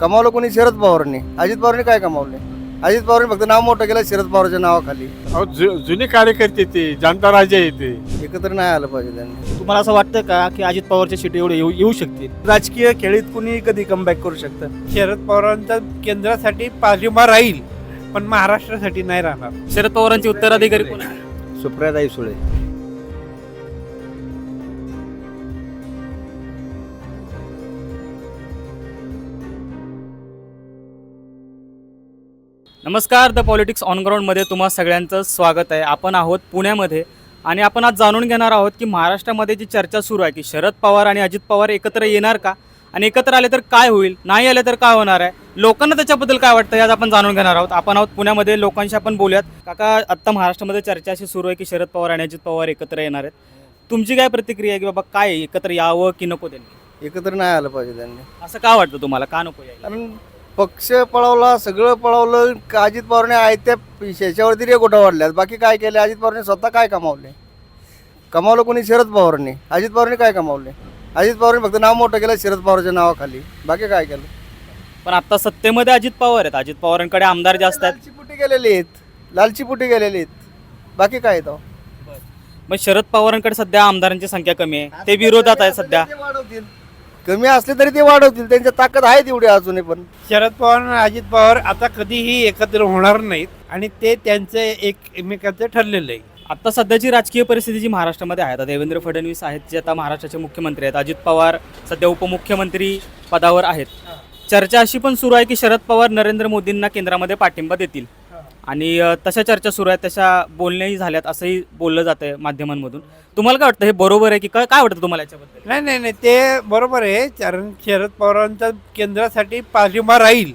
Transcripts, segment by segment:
कमावलं कोणी? शरद पवारांनी. अजित पवारांनी काय कमावले? अजित पवारांनी फक्त नाव मोठं केलं शरद पवारच्या नावाखाली. अहो जु- जुने कार्यकर्ते ते जनता राजा येते एकत्र नाही आलं पाहिजे त्यांनी. तुम्हाला असं वाटतं का की अजित पवारच्या सीट एवढे येऊ येऊ शकतील? राजकीय खेळीत कुणी कधी कमबॅक करू शकतं? शरद पवारांचा केंद्रासाठी पाठिंबा राहील पण महाराष्ट्रासाठी नाही राहणार. शरद पवारांचे उत्तराधिकारी कोण आहे? सुप्रियाताई सुळे. नमस्कार द पॉलिटिक्स ऑन ग्राउंडमध्ये तुम्हा सगळ्यांचं स्वागत आहे. आपण आहोत पुण्यामध्ये आणि आपण आज जाणून घेणार आहोत की महाराष्ट्रामध्ये जी चर्चा सुरू आहे की शरद पवार आणि अजित पवार एकत्र येणार का? आणि एकत्र आले तर काय होईल? नाही आले तर काय होणार आहे? लोकांना त्याच्याबद्दल काय वाटतं यात आपण जाणून घेणार आहोत. आपण आहोत पुण्यामध्ये लोकांशी आपण बोलूयात. काका आत्ता महाराष्ट्रामध्ये चर्चा अशी सुरू आहे की शरद पवार आणि अजित पवार एकत्र येणार आहेत. तुमची काय प्रतिक्रिया आहे की बाबा काय? एकत्र यावं की नको त्यांनी? एकत्र नाही आलं पाहिजे त्यांनी. असं का वाटतं तुम्हाला? का नको यायला? कारण पक्ष पळवला सगळं पळवलं का अजित पवारने आयत्या ह्याच्यावरती रेगोटा वाढल्यात. बाकी काय केले? अजित पवारने स्वतः काय कमावले? कमावलं कोणी? शरद पवारांनी. अजित पवारांनी काय कमावले? अजित पवारांनी फक्त नाव मोठं केलं शरद पवारच्या नावाखाली. बाकी काय केलं? पण आता सत्तेमध्ये अजित पवार आहेत. अजित पवारांकडे आमदार जास्त आहेत. लालची पुटी गेलेली आहेत. लालची पुटी गेलेली आहेत. बाकी काय तो मग शरद पवारांकडे सध्या आमदारांची संख्या कमी आहे. ते विरोधात आहे सध्या. वाढवतील कमी असले तरी ते वाढवतील. त्यांच्या ताकद आहे तेवढी अजूनही पण. शरद पवार आणि अजित पवार आता कधीही एकत्र होणार नाहीत आणि ते त्यांचं एक एकमेकाचं ठरलेलं आहे आता सध्याची राजकीय परिस्थिती जी महाराष्ट्रामध्ये आहे आता देवेंद्र फडणवीस आहेत जे आता महाराष्ट्राचे मुख्यमंत्री आहेत अजित पवार सध्या उपमुख्यमंत्री पदावर आहेत. चर्चा अशी पण सुरू आहे की शरद पवार नरेंद्र मोदींना केंद्रामध्ये पाठिंबा देतील. आणि तशा चर्चा सुरू आहेत तशा बोलण्याही झाल्यात असंही बोललं जातं आहे माध्यमांमधून. तुम्हाला काय वाटतं हे बरोबर आहे की काय काय वाटतं तुम्हाला याच्याबद्दल? नाही नाही नाही ते बरोबर आहे कारण शरद पवारांचा केंद्रासाठी पाठिंबा राहील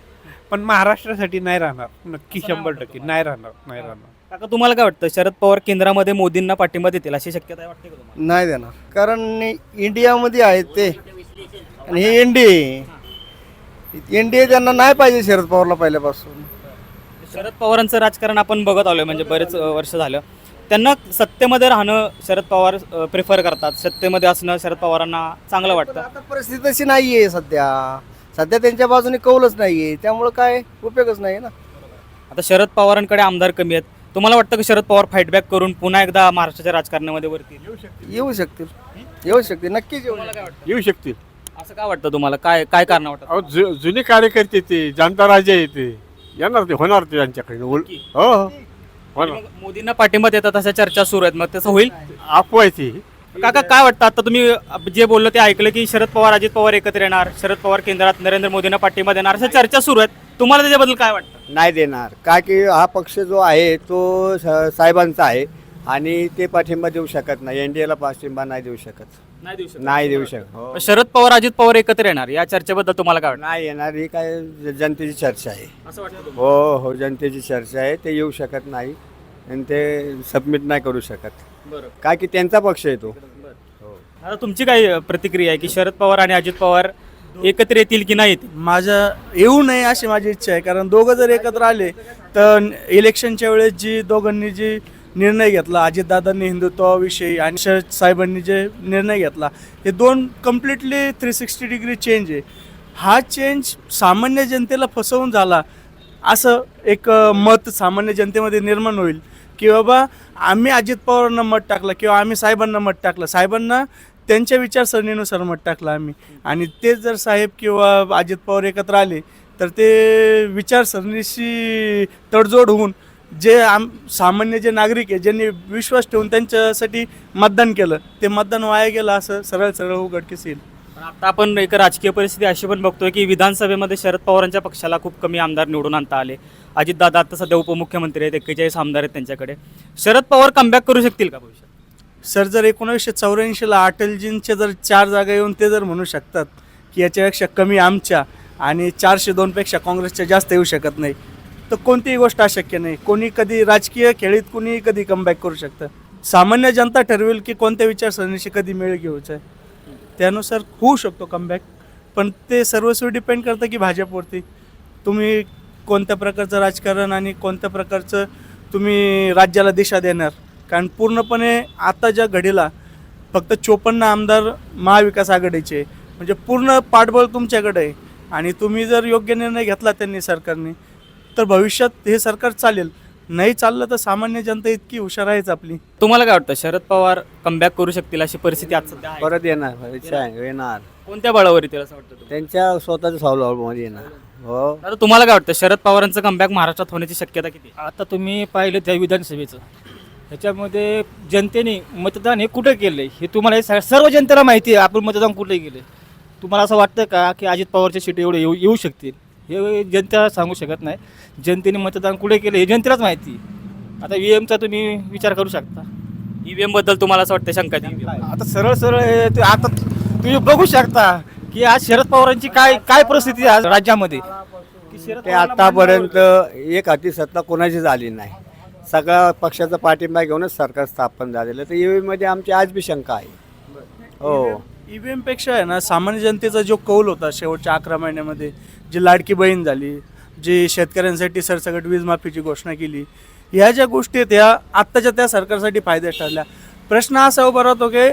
पण महाराष्ट्रासाठी नाही राहणार नक्की शंभर टक्के नाही राहणार नाही राहणार. काका तुम्हाला काय वाटतं शरद पवार केंद्रामध्ये मोदींना पाठिंबा देतील अशी शक्यता वाटते का तुम्हाला? नाही देणार कारण इंडियामध्ये आहेत ते आणि हे एनडीए एनडीए त्यांना नाही पाहिजे शरद पवारला पहिल्यापासून. शरद पवारांचं राजकारण आपण बघत आलोय म्हणजे बरेच वर्ष झालं. त्यांना सत्तेमध्ये राहणं शरद पवार प्रिफर करतात. सत्तेमध्ये असणं शरद पवारांना चांगलं वाटतं. आता परिस्थिती तशी नाहीये सध्या. सध्या त्यांच्या बाजूने कौलच नाहीये. त्यामुळं काय उपयोगच नाही ना? आता शरद पवारांकडे आमदार कमी आहेत. तुम्हाला वाटतं की शरद पवार फाईटबॅक करून पुन्हा एकदा महाराष्ट्राच्या राजकारणामध्ये वरती येतील? येऊ शकतील. येऊ शकतील. नक्कीच येऊ तुम्हाला काय वाटतं? येऊ शकतील. असं काय वाटतं तुम्हाला? काय काय कारण वाटतं अहो जु- जुने कार्यकर्ते ते जनता राजा येते येणार ते होणार ते त्यांच्याकडे हो हो. होणार. मग मोदींना पाठिंबा देतात अशा चर्चा सुरू आहेत. मग तसं होईल? अफवा आहे ती काका काय वाटतं? आता तुम्ही जे बोललो ते ऐकलं की शरद पवार अजित पवार एकत्र येणार. शरद पवार केंद्रात नरेंद्र मोदींना पाठिंबा देणार. अशा चर्चा सुरू आहेत. तुम्हाला त्याच्याबद्दल काय वाटतं? नाही देणार. का की हा पक्ष जो आहे तो स- साहेबांचा आहे. आणि ते पाठिंबा देऊ शकत नाही. एन डी एला पाठिंबा नाही देऊ शकत. नाही देऊ शकत. नाही देऊ शकत. हो. शरद पवार अजित पवार एकत्र येणार. या चर्चेबद्दल तुम्हाला काय वाटतं? नाही येणार. ही काय ज- जनतेची चर्चा आहे. असं वाटतं तुम्हाला? हो हो. जनतेची चर्चा आहे. ते येऊ शकत नाही. आणि ते सबमिट नाही करू शकत. बरं. का की त्यांचा पक्ष आहे तो. आता तुमची काय प्रतिक्रिया आहे की शरद पवार आणि अजित पवार एकत्र येतील की नाही येतील माझ्या येऊ नये अशी माझी इच्छा आहे. कारण दोघं जर एकत्र आले तर इलेक्शनच्या वेळेस जी दोघांनी जी निर्णय घेतला. अजितदादांनी हिंदुत्वाविषयी आणि शरद साहेबांनी जे निर्णय घेतला हे दोन completely three sixty degree change आहे. हा चेंज सामान्य जनतेला फसवून झाला असं एक मत सामान्य जनतेमध्ये निर्माण होईल की बाबा आम्ही अजित पवारांना मत टाकलं किंवा आम्ही साहेबांना मत टाकलं. साहेबांना त्यांच्या विचारसरणीनुसार मत टाकलं आम्ही. आणि ते जर साहेब किंवा अजित पवार एकत्र आले तर ते विचारसरणीशी तडजोड होऊन जे आम सामान्य जे नागरिक आहे ज्यांनी विश्वास ठेवून त्यांच्यासाठी मतदान केलं ते मतदान वाया गेलं असं सरळ सरळ उघडकीस येईल. आता आपण एक राजकीय परिस्थिती अशी पण बघतोय की विधानसभेमध्ये शरद पवारांच्या पक्षाला खूप कमी आमदार निवडून आणता आले. अजितदादा आता सध्या उपमुख्यमंत्री आहेत एक्केचाळीस आमदार आहेत त्यांच्याकडे. शरद पवार कमबॅक करू शकतील का भविष्यात? सर जर एकोणीसशे चौऱ्याऐंशीला अटलजींच्या जर चार जागा येऊन ते जर म्हणू शकतात की याच्यापेक्षा कमी आमच्या आणि चारशे दोनपेक्षा काँग्रेसच्या जास्त येऊ शकत नाही तर कोणतीही गोष्ट अशक्य नाही. कोणी कधी राजकीय खेळीत कुणीही कधी कमबॅक करू शकतं. सामान्य जनता ठरवेल की कोणत्या विचारसरणीशी कधी मेळ घ्यायचा आहे. त्यानुसार होऊ शकतो कमबॅक पण ते सर्वस्वी डिपेंड करतं की भाजपवरती. तुम्ही कोणत्या प्रकारचं राजकारण आणि कोणत्या प्रकारचं तुम्ही राज्याला दिशा देणार. कारण पूर्णपणे आता ज्या घडीला फक्त चोपन्न आमदार महाविकास आघाडीचे म्हणजे पूर्ण पाठबळ तुमच्याकडे आहे. आणि तुम्ही जर योग्य निर्णय घेतला त्यांनी सरकारने तर भविष्यात हे सरकार चालेल. नाही चाललं तर सामान्य जनता इतकी हुशार आहेच आपली. तुम्हाला काय वाटतं शरद पवार कमबॅक करू शकतील अशी परिस्थिती आज सध्या आहे? परत येणार इच्छा आहे, येणार. कोणत्या बळावर येतील असं वाटतं तुम्हाला? त्यांच्या स्वतःच्या स्वावलंबीमध्ये येणार. हो. आता तुम्हाला काय वाटतं शरद पवारांचं कमबॅक महाराष्ट्रात होण्याची शक्यता किती आहे? आता तुम्ही पाहिलं त्या विधानसभेचं. ह्याच्यामध्ये जनतेने मतदान हे कुठं केलं हे तुम्हाला हे स- सर्व जनतेला माहिती आहे आपण मतदान कुठे केलं तुम्हाला असं वाटतं का की अजित पवारच्या सीट एवढे येऊ येऊ शकतील? हे जनता सांगू शकत नाही. जनतेने मतदान कुठे केलं हे जनतेलाच माहिती. आता व्ही एमचा तुम्ही विचार करू शकता. ईव्हीएमबद्दल तुम्हाला असं वाटतं शंका आहे? आता सरळ सरळ हे ते आता तुम्ही बघू शकता की आज शरद पवारांची काय काय परिस्थिती आहे आज राज्यामध्ये. की शरद ते पवारांना आतापर्यंत एक हाती. सत्ता कोणाची झाली नाही. सगळ्या पक्षाचा पाठिंबा घेऊनच सरकार स्थापन झालेलं तर EVM मध्ये आमची आज बी शंका आहे. हो. ईव्हीएमपेक्षा आहे ना सामान्य जनतेचा जो कौल होता शेवटच्या अकरा महिन्यामध्ये जी लाडकी बहीण झाली जी शेतकऱ्यांसाठी सरसकट वीज माफीची घोषणा केली ह्या ज्या गोष्टी आहेत ह्या आत्ताच्या त्या सरकारसाठी फायद्या ठरल्या. प्रश्न असा उभा राहतो की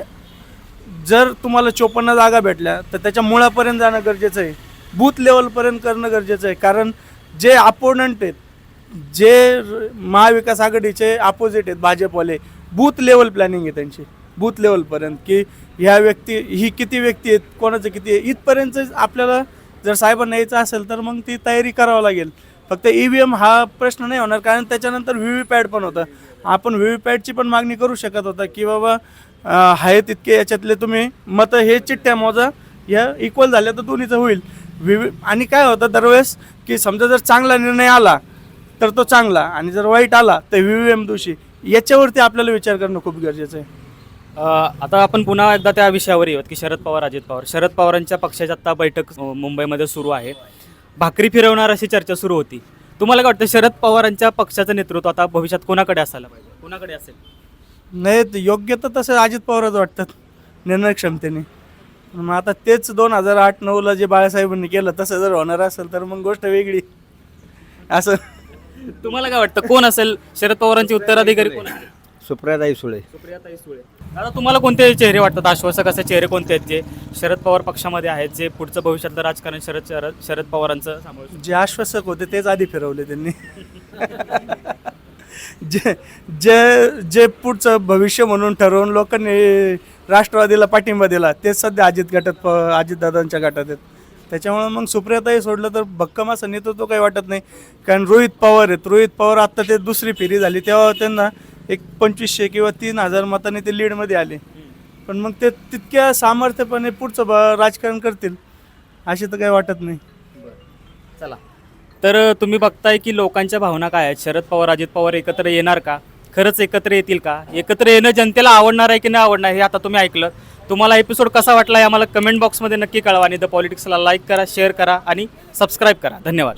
जर तुम्हाला चोपन्न जागा भेटल्या तर त्याच्या मुळापर्यंत जाणं गरजेचं आहे. बूथ लेवलपर्यंत करणं गरजेचं आहे. कारण जे अपोनंट आहेत जे महाविकास आघाडीचे अपोजिट आहेत भाजपवाले बूथ लेवल प्लॅनिंग आहे त्यांची. बूथ लेवलपर्यंत की ह्या व्यक्ती ही किती व्यक्ती आहेत कोणाचं किती आहे इथपर्यंत आपल्याला जर साहेबांना यायचं असेल तर मग ती तयारी करावं लागेल. फक्त ई व्ही एम हा प्रश्न नाही होणार कारण त्याच्यानंतर व्ही व्ही पॅड पण होतं. आपण व्ही व्ही पॅडची पण मागणी करू शकत होता की बाबा आहे तितके याच्यातले तुम्ही मतं हे चिठ्ठ्या मोजा ह्या इक्वल झाल्या तर दोन्हीचं होईल. व्ही आणि काय होतं दरवेळेस की समजा जर चांगला निर्णय आला तर तो चांगला. आणि जर वाईट आला तर व्ही व्ही एम दोषी. याच्यावरती आपल्याला विचार करणं खूप गरजेचं आहे. आता आपण पुन्हा एकदा त्या विषयावर येऊत की शरद पवार अजित पवार. शरद पवारांच्या पक्षाची आता बैठक मुंबईमध्ये सुरू आहे. भाकरी फिरवणार अशी चर्चा सुरू होती. तुम्हाला काय वाटतं शरद पवारांच्या पक्षाचं नेतृत्व आता भविष्यात कोणाकडे असायला पाहिजे? कोणाकडे असेल? नाही योग्य तर तसं अजित पवारच वाटतात निर्णय क्षमतेने. मग आता तेच दोन हजार आठ नऊला जे बाळासाहेबांनी केलं तसं जर होणार असेल तर मग गोष्ट वेगळी. असं. तुम्हाला काय वाटतं कोण असेल? शरद पवारांचे उत्तराधिकारी कोण असेल? सुप्रियाताई सुळे. सुप्रियाताई सुळे. आता तुम्हाला कोणते चेहरे वाटतात? आश्वासक असे चेहरे कोणते आहेत जे शरद पवार पक्षामध्ये आहेत जे पुढचं भविष्यातलं राजकारण शरद शरद शरद पवारांचं सांभाळू? जे आश्वासक होते तेच आधी फिरवले त्यांनी. जे जे जे पुढचं भविष्य म्हणून ठरवून लोकांनी राष्ट्रवादीला पाठिंबा दिला तेच सध्या अजित गटात प अजितदादांच्या गटात आहेत. त्याच्यामुळे मग सुप्रियाताई सोडलं तर भक्कम असं नेतृत्व काही वाटत नाही. कारण रोहित पवार आहेत. रोहित पवार आत्ता ते दुसरी फेरी झाली तेव्हा त्यांना एक पंचवीसशे किंवा तीन हजार मताने ते लीडमध्ये आले. पण मग ते तितक्या सामर्थ्यपणे पुढचं ब- राजकारण करतील असे तर काही वाटत नाही. चला. तर तुम्ही बघताय की लोकांच्या भावना काय आहेत? शरद पवार अजित पवार एकत्र येणार का? खरंच एकत्र येतील का? एकत्र येणं जनतेला आवडणार आहे की नाही आवडणार हे आता तुम्ही ऐकलं. तुम्हाला एपिसोड कसा वाटला हे आम्हाला कमेंट बॉक्समध्ये नक्की कळवा आणि द पॉलिटिक्सला लाईक करा शेअर करा आणि सबस्क्राईब करा. धन्यवाद.